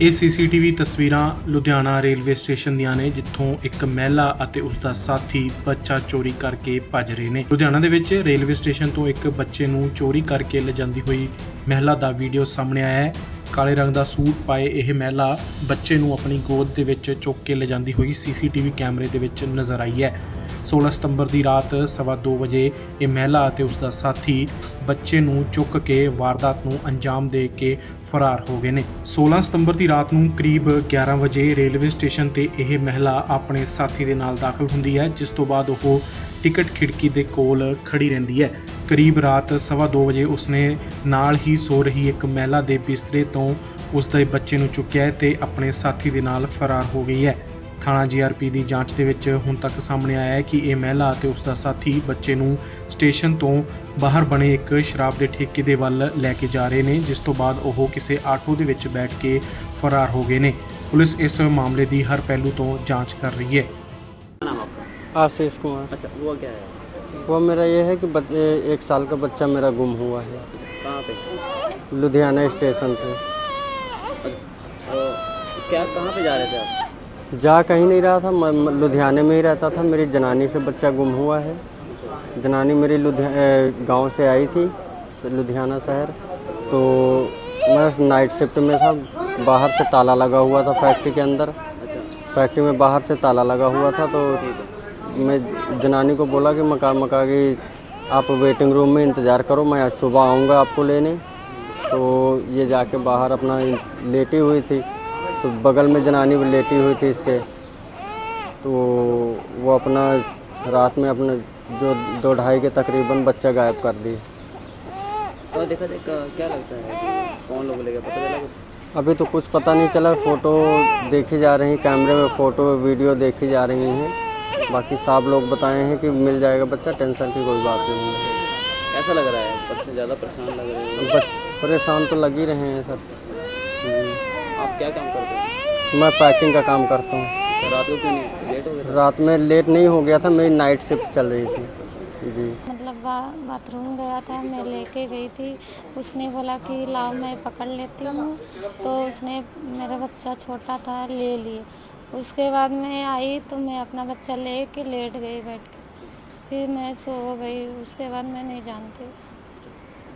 ਇਹ ਸੀਸੀਟੀਵੀ ਤਸਵੀਰਾਂ Ludhiana railway station ਦੀਆਂ ਨੇ, ਜਿੱਥੋਂ ਇੱਕ ਮਹਿਲਾ ਅਤੇ ਉਸ ਦਾ ਸਾਥੀ ਬੱਚਾ ਚੋਰੀ ਕਰਕੇ ਭੱਜ ਰਹੇ ਨੇ। ਲੁਧਿਆਣਾ ਦੇ ਵਿੱਚ ਰੇਲਵੇ ਸਟੇਸ਼ਨ ਤੋਂ ਇੱਕ ਬੱਚੇ ਨੂੰ ਚੋਰੀ ਕਰਕੇ ਲਿਜਾਂਦੀ ਹੋਈ ਮਹਿਲਾ ਦਾ ਵੀਡੀਓ ਸਾਹਮਣੇ ਆਇਆ ਹੈ। ਕਾਲੇ ਰੰਗ ਦਾ ਸੂਟ ਪਾਏ ਇਹ ਮਹਿਲਾ ਬੱਚੇ ਨੂੰ ਆਪਣੀ ਗੋਦ ਦੇ ਵਿੱਚ ਚੁੱਕ ਕੇ ਲਿਜਾਂਦੀ ਹੋਈ ਸੀਸੀਟੀਵੀ ਕੈਮਰੇ ਦੇ ਵਿੱਚ ਨਜ਼ਰ ਆਈ ਹੈ। 16 ਸਤੰਬਰ ਦੀ ਰਾਤ ਸਵਾ ਦੋ ਵਜੇ ਇਹ ਮਹਿਲਾ ਅਤੇ ਉਸ ਦਾ ਸਾਥੀ ਬੱਚੇ ਨੂੰ ਚੁੱਕ ਕੇ ਵਾਰਦਾਤ ਨੂੰ ਅੰਜਾਮ ਦੇ ਕੇ ਫਰਾਰ ਹੋ ਗਏ ਨੇ। 16 ਸਤੰਬਰ ਦੀ ਰਾਤ ਨੂੰ ਕਰੀਬ 11 ਵਜੇ ਰੇਲਵੇ ਸਟੇਸ਼ਨ ਤੇ ਇਹ ਮਹਿਲਾ ਆਪਣੇ ਸਾਥੀ ਦੇ ਨਾਲ ਦਾਖਲ ਹੁੰਦੀ ਹੈ, ਜਿਸ ਤੋਂ ਬਾਅਦ ਉਹ ਟਿਕਟ ਖਿੜਕੀ ਦੇ ਕੋਲ ਖੜੀ ਰਹਿੰਦੀ ਹੈ। ਕਰੀਬ ਰਾਤ ਸਵਾ ਦੋ ਵਜੇ ਉਸਨੇ ਨਾਲ ਹੀ ਸੋ ਰਹੀ ਇੱਕ ਮਹਿਲਾ ਦੇ ਬਿਸਤਰੇ ਤੋਂ ਉਸ ਦੇ ਬੱਚੇ ਨੂੰ ਚੁੱਕਿਆ ਹੈ ਤੇ ਆਪਣੇ ਸਾਥੀ ਦੇ ਨਾਲ ਫਰਾਰ ਹੋ ਗਈ ਹੈ। ਥਾਣਾ ਜੀਆਰਪੀ ਦੀ ਜਾਂਚ ਦੇ ਵਿੱਚ ਹੁਣ ਤੱਕ ਸਾਹਮਣੇ ਆਇਆ ਹੈ ਕਿ ਇਹ ਮਹਿਲਾ ਅਤੇ ਉਸ ਦਾ ਸਾਥੀ ਬੱਚੇ ਨੂੰ ਸਟੇਸ਼ਨ ਤੋਂ ਬਾਹਰ ਬਣੇ ਇੱਕ ਸ਼ਰਾਬ ਦੇ ਠੇਕੇ ਦੇ ਵੱਲ ਲੈ ਕੇ ਜਾ ਰਹੇ ਨੇ ਜਿਸ ਤੋਂ ਬਾਅਦ ਉਹ ਕਿਸੇ ਆਟੋ ਦੇ ਵਿੱਚ ਬੈਠ ਕੇ ਫਰਾਰ ਹੋ ਗਏ ਨੇ ਪੁਲਿਸ ਇਸ ਮਾਮਲੇ ਦੀ ਹਰ ਪਹਿਲੂ ਤੋਂ ਜਾਂਚ ਕਰ ਰਹੀ ਹੈ नाम आपका आशीष कुमार अच्छा वो क्या है वो मेरा ये है कि बच- एक साल का बच्चा मेरा गुम हुआ है कहाँ पे लुधियाना स्टेशन से अच्छा, तो क्या कहाँ पे जा रहे थे आप जा कहीं नहीं रहा था, मैं लुधियाने में ही रहता था। मेरी जनानी से बच्चा गुम हुआ है। जनानी मेरी लुधिया गाँव से आई थी लुधियाना शहर। तो मैं नाइट शिफ्ट में था, बाहर से ताला लगा हुआ था फैक्ट्री के अंदर। फैक्ट्री में बाहर से ताला लगा हुआ था तो मैं जनानी को बोला कि मका मका की आप वेटिंग रूम में इंतज़ार करो, मैं आज सुबह आऊँगा आपको लेने। तो ये जाके बाहर अपना लेटी हुई थी। तो बगल में जनानी भी लेटी हुई थी इसके। तो वो अपना रात में अपना जो दो ढाई के तकरीबन बच्चा गायब कर दी। तो देखा देख क्या लगता है कौन लोग लेगा पता चला अभी तो कुछ पता नहीं चला फ़ोटो देखी जा रही कैमरे में फ़ोटो वीडियो देखी जा रही हैं। बाकी साहब लोग बताए हैं कि मिल जाएगा बच्चा टेंशन की कोई बात नहीं है। कैसा लग रहा है? बच्चे ज़्यादा परेशान लग रहे हैं। परेशान तो लग ही रहे हैं सर। आप क्या काम करते हैं? मैं पैकिंग का काम करता हूँ। रात को क्यों नहीं? लेट हो गया। रात में लेट नहीं हो गया था मेरी नाइट शिफ्ट चल रही थी। जी। मतलब बा, बाथरूम गया था मैं लेके गई थी। उसने बोला कि लाओ मैं पकड़ लेती हूँ। तो उसने मेरा बच्चा छोटा था ले लिए। उसके बाद मैं आई तो मैं अपना बच्चा ले के लेट गई बैठ के। फिर मैं सो गई उसके बाद मैं नहीं जानती।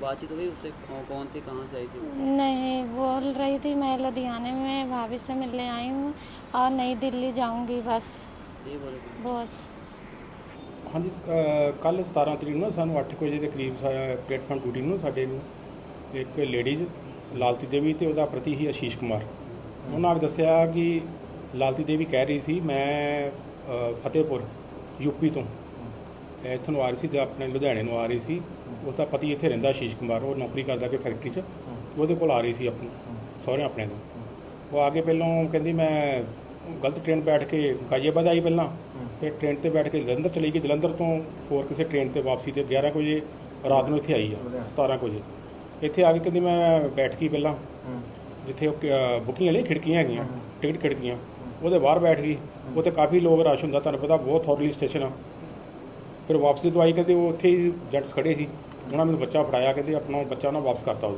बातचीत हुई उससे कौन कौन थी कहाँ से आई थी नहीं बोल रही थी मैं लुधियाने में भाभी से मिलने आई हूँ और नई दिल्ली जाऊँगी बस ये बोले थे बस ਹਾਂਜੀ ਕੱਲ 17 ਤਰੀਕ ਨੂੰ ਨਾ ਸਾਨੂੰ 8 ਵਜੇ ਦੇ ਕਰੀਬ ਸਾ- ਪਲੇਟਫਾਰਮ ਡਿਊਟੀ ਨੂੰ ਸਾਡੇ ਨੂੰ ਇੱਕ ਲੇਡੀਜ਼ ਲਾਲਤੀ ਦੇਵੀ ਤੇ ਉਹਦਾ ਪ੍ਰਤੀ ਹੀ ਆਸ਼ੀਸ਼ ਕੁਮਾਰ ਉਹਨਾਂ ਨੇ ਦੱਸਿਆ ਕਿ ਲਾਲਤੀ ਦੇਵੀ ਕਹਿ ਰਹੀ ਸੀ ਮੈਂ ਅ, ਫਤਿਹਪੁਰ ਯੂਪੀ ਤੋਂ ਇਹ ਇੱਥੋਂ ਨੂੰ ਆ ਰਹੀ ਸੀ ਜਾਂ ਆਪਣੇ ਲੁਧਿਆਣੇ ਨੂੰ ਆ ਰਹੀ ਸੀ ਉਸ ਦਾ ਪਤੀ ਇੱਥੇ ਰਹਿੰਦਾ ਸ਼ੀਸ਼ ਕੁਮਾਰ, ਉਹ ਨੌਕਰੀ ਕਰਦਾ ਕਿ ਫੈਕਟਰੀ 'ਚ। ਉਹਦੇ ਕੋਲ ਆ ਰਹੀ ਸੀ ਆਪਣੀ, ਸਹੁਰੇ ਆਪਣੇ ਤੋਂ। ਉਹ ਆ ਕੇ ਪਹਿਲਾਂ ਕਹਿੰਦੀ, ਮੈਂ ਗਲਤ ਟ੍ਰੇਨ ਬੈਠ ਕੇ ਗਾਜ਼ੀਆਬਾਦ ਆਈ ਪਹਿਲਾਂ। ਫਿਰ ਟ੍ਰੇਨ ਤੇ ਬੈਠ ਕੇ ਜਲੰਧਰ ਚਲੀ ਗਈ। ਜਲੰਧਰ ਤੋਂ ਹੋਰ ਕਿਸੇ ਟ੍ਰੇਨ ਤੇ ਵਾਪਸੀ ਤੇ 11 ਕੁ ਵਜੇ ਰਾਤ ਨੂੰ ਇੱਥੇ ਆਈ ਆ 17 ਕੁ ਵਜੇ। ਇੱਥੇ ਆ ਕੇ ਕਹਿੰਦੀ, ਮੈਂ ਬੈਠ ਗਈ ਪਹਿਲਾਂ। ਜਿੱਥੇ ਉਹ ਕ- ਬੁਕਿੰਗ ਵਾਲੀ ਖਿੜਕੀਆਂ ਹੈਗੀਆਂ, ਟਿਕਟ ਖਿੜਕੀਆਂ। ਉਹਦੇ ਬਾਹਰ ਬੈਠ ਗਈ। ਉੱਥੇ ਕਾਫੀ ਲੋਕ ਰਸ਼ ਹੁੰਦਾ, ਤੁਹਾਨੂੰ ਪਤਾ ਬਹੁਤ ਹੌਰਲੀ ਸਟੇਸ਼ਨ ਆ। ਫਿਰ ਵਾਪਸੀ ਤੋਂ ਆਈ ਕਹਿੰਦੇ, ਉਹ ਉੱਥੇ ਹੀ ਜੈਂਟਸ ਖੜੇ ਸੀ। ਉਹਨਾਂ ਮੈਨੂੰ ਬੱਚਾ ਫੜਾਇਆ ਕਹਿੰਦੇ ਆਪਣਾ ਬੱਚਾ ਉਹਨਾਂ ਵਾਪਸ ਕਰਤਾ ਉਹ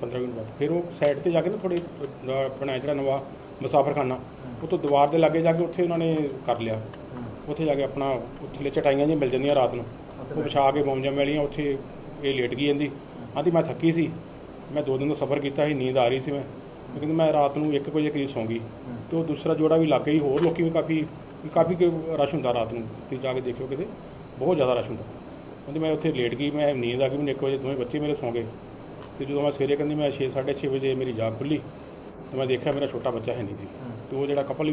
15 ਮਿੰਟ ਬਾਅਦ। ਫਿਰ ਉਹ ਸਾਈਡ ਤੇ ਜਾ ਕੇ ਨਾ ਥੋੜੇ ਆਪਣਾ ਜਿਹੜਾ ਨਵਾਂ ਮੁਸਾਫਰਖਾਨਾ ਉਹ ਤੋਂ ਦੀਵਾਰ ਦੇ ਲਾਗੇ ਜਾ ਕੇ ਉੱਥੇ ਉਹਨਾਂ ਨੇ ਕਰ ਲਿਆ। ਉੱਥੇ ਜਾ ਕੇ ਆਪਣਾ ਉੱਥੇ ਚਟਾਈਆਂ ਜਿਹੀਆਂ ਮਿਲ ਜਾਂਦੀਆਂ ਰਾਤ ਨੂੰ। ਉਹ ਵਿਛਾ ਕੇ ਮੌਜਾਂ ਮਿਲੀਆਂ ਉੱਥੇ ਇਹ ਲੇਟ ਗਈ ਜਾਂਦੀ। ਆਂਦੀ ਮੈਂ ਥੱਕੀ ਸੀ। ਮੈਂ ਦੋ ਦਿਨ ਦਾ ਸਫ਼ਰ ਕੀਤਾ ਸੀ ਨੀਂਦ ਆ ਰਹੀ ਸੀ ਮੈਂ। ਕਹਿੰਦੀ ਮੈਂ ਰਾਤ ਨੂੰ 1 ਵਜੇ ਕਰੀਬ ਸੌਂ ਗਈ। ਤੇ ਉਹ ਦੂਸਰਾ ਜੋੜਾ ਵੀ ਲੱਗ ਗਈ ਹੋਰ ਲੋਕੀ ਵੀ ਕਾਫੀ ਕਾਫੀ ਕੁ ਰਸ਼ ਹੁੰਦਾ ਰਾਤ ਨੂੰ। ਤੁਸੀਂ ਜਾ ਕੇ ਦੇਖਿਓ ਕਿਤੇ ਬਹੁਤ ਜ਼ਿਆਦਾ ਰਸ਼ ਹੁੰਦਾ। ਕਹਿੰਦੀ ਮੈਂ ਉੱਥੇ ਲੇਟ ਗਈ, ਮੈਂ ਨੀਂਦ ਆ ਗਈ, ਮੈਨੂੰ 1 ਵਜੇ ਦੋਵੇਂ ਬੱਚੇ ਮੇਰੇ ਸੌਂ ਗਏ। ਤੇ ਜਦੋਂ ਮੈਂ ਸਵੇਰੇ ਕਹਿੰਦੀ ਮੈਂ 6 6:30 ਵਜੇ ਮੇਰੀ ਜਾਗ ਖੁੱਲੀ ਤੇ ਮੈਂ ਦੇਖਿਆ ਮੇਰਾ ਛੋਟਾ ਬੱਚਾ ਹੈ ਨਹੀਂ ਸੀ। ਤੇ ਉਹ ਜਿਹੜਾ ਕਪਲ